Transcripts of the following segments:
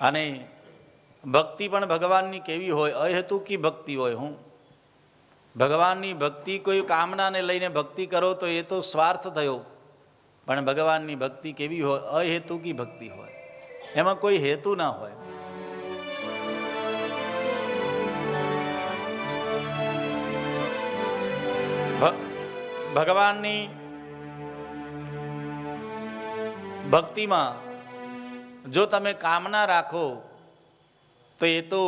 અને ભક્તિ પણ ભગવાનની કેવી હોય, અહેતુકી ભક્તિ હોય હું. ભગવાનની ભક્તિ કોઈ કામનાને લઈને ભક્તિ કરો તો એ તો સ્વાર્થ થયો. પણ ભગવાનની ભક્તિ કેવી હોય, અહેતુકી ભક્તિ હોય. એમાં કોઈ હેતુ ના હોય. ભગવાનની ભક્તિમાં જો તમે કામના રાખો, તો એ તો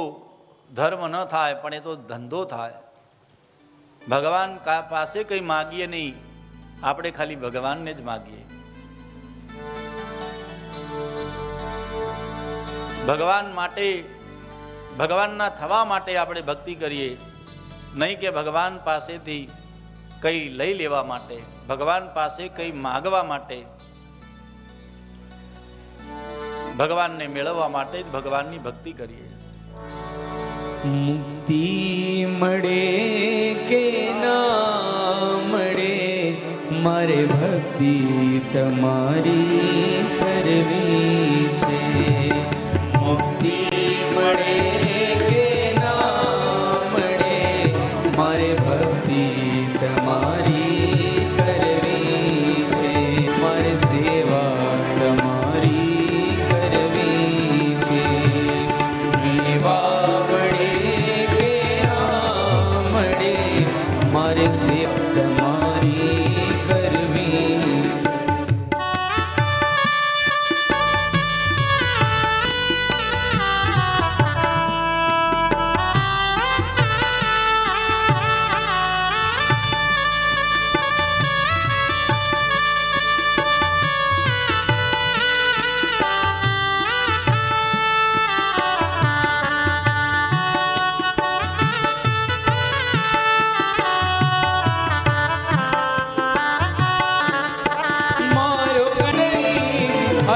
ધર્મ ન થાય, પણ એ તો ધંધો થાય. ભગવાન પાસે કંઈ માગીએ નહીં, આપણે ખાલી ભગવાનને જ માગીએ. ભગવાન માટે, ભગવાનના થવા માટે આપણે ભક્તિ કરીએ. નહીં કે ભગવાન પાસેથી કંઈ લઈ લેવા માટે, ભગવાન પાસે કંઈ માગવા માટે. ભગવાનને મેળવવા માટે જ ભગવાનની ભક્તિ કરીએ. મુક્તિ મળે કે ના મળે? મારે ભક્તિ તમારી કરવી છે.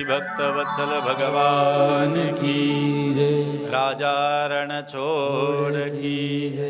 શ્રી ભક્ત વત્સલ ભગવાન કી જય રાજા રણ છોડ કી જય